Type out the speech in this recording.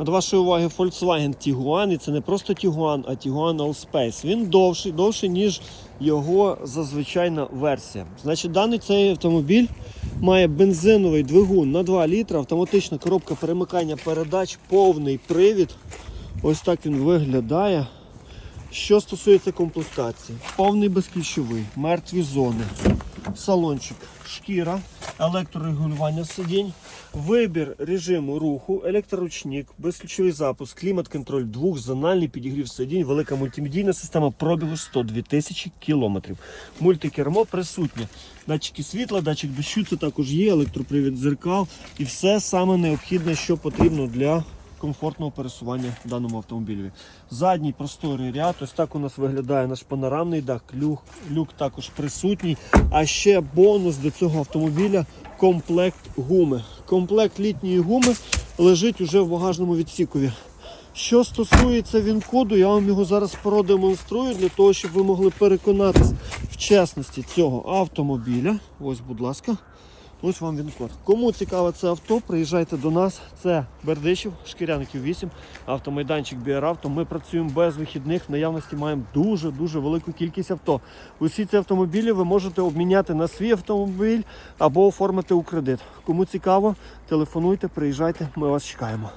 До вашої уваги Volkswagen Tiguan, і це не просто Tiguan, а Tiguan Allspace. Він довший, довший, ніж його зазвичайна версія. Значить, даний цей автомобіль має бензиновий двигун на 2 літра, автоматична коробка перемикання передач, повний привід. Ось так він виглядає. Що стосується комплектації, повний безключовий, мертві зони, салончик, шкіра, електрорегулювання сидінь, вибір режиму руху, електроручник, безключовий запуск, клімат-контроль, двохзональний підігрів сидінь, велика мультимедійна система пробігу 102 тисячі кілометрів. Мультикермо присутнє. Датчики світла, датчик дощу, це також є, електропривід дзеркал і все саме необхідне, що потрібно для комфортного пересування в даному автомобілі. Задній просторий ряд. Ось так у нас виглядає наш панорамний дах. Люк, люк також присутній. А ще бонус до цього автомобіля комплект гуми. Комплект літньої гуми лежить уже в багажному відсікові. Що стосується він-коду, я вам його зараз продемонструю для того, щоб ви могли переконатись в чесності цього автомобіля. Ось, будь ласка. Ось вам він код. Кому цікаве це авто, приїжджайте до нас. Це Бердичів, Шкіряників 8, автомайданчик Біаравто. Ми працюємо без вихідних. В наявності маємо дуже-дуже велику кількість авто. Усі ці автомобілі ви можете обміняти на свій автомобіль або оформити у кредит. Кому цікаво, телефонуйте, приїжджайте, ми вас чекаємо.